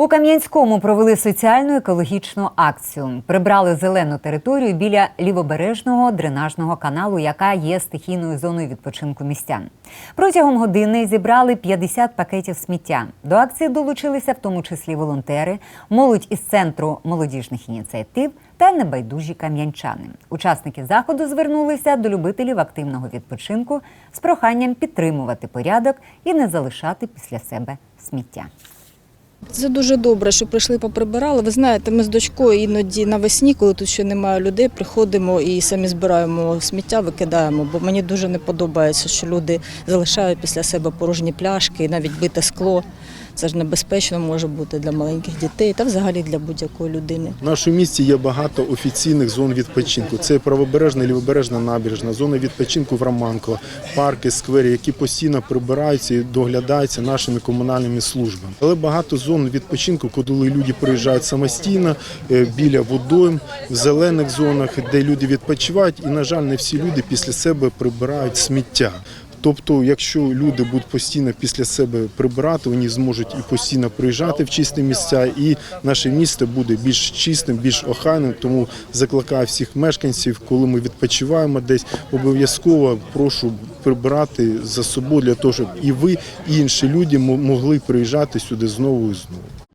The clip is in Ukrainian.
У Кам'янському провели соціальну екологічну акцію. Прибрали зелену територію біля лівобережного дренажного каналу, яка є стихійною зоною відпочинку містян. Протягом години зібрали 50 пакетів сміття. До акції долучилися в тому числі волонтери, молодь із центру молодіжних ініціатив та небайдужі кам'янчани. Учасники заходу звернулися до любителів активного відпочинку з проханням підтримувати порядок і не залишати після себе сміття. Це дуже добре, що прийшли поприбирали. Ви знаєте, ми з дочкою іноді навесні, коли тут ще немає людей, приходимо і самі збираємо сміття, викидаємо. Бо мені дуже не подобається, що люди залишають після себе порожні пляшки, і навіть бите скло. Це ж небезпечно може бути для маленьких дітей та взагалі для будь-якої людини. В нашому місті є багато офіційних зон відпочинку. Це правобережна, лівобережна набережна, зона відпочинку в Романково, парки, сквери, які постійно прибираються і доглядаються нашими комунальними службами. Але багато зон відпочинку, коли люди приїжджають самостійно е, біля водойм, в зелених зонах, де люди відпочивають, і на жаль, не всі люди після себе прибирають сміття. Тобто, якщо люди будуть постійно після себе прибирати, вони зможуть і постійно приїжджати в чисті місця, і наше місто буде більш чистим, більш охайним. Тому закликаю всіх мешканців, коли ми відпочиваємо десь, обов'язково прошу прибирати за собою для того, щоб і ви, і інші люди могли приїжджати сюди знову і знову.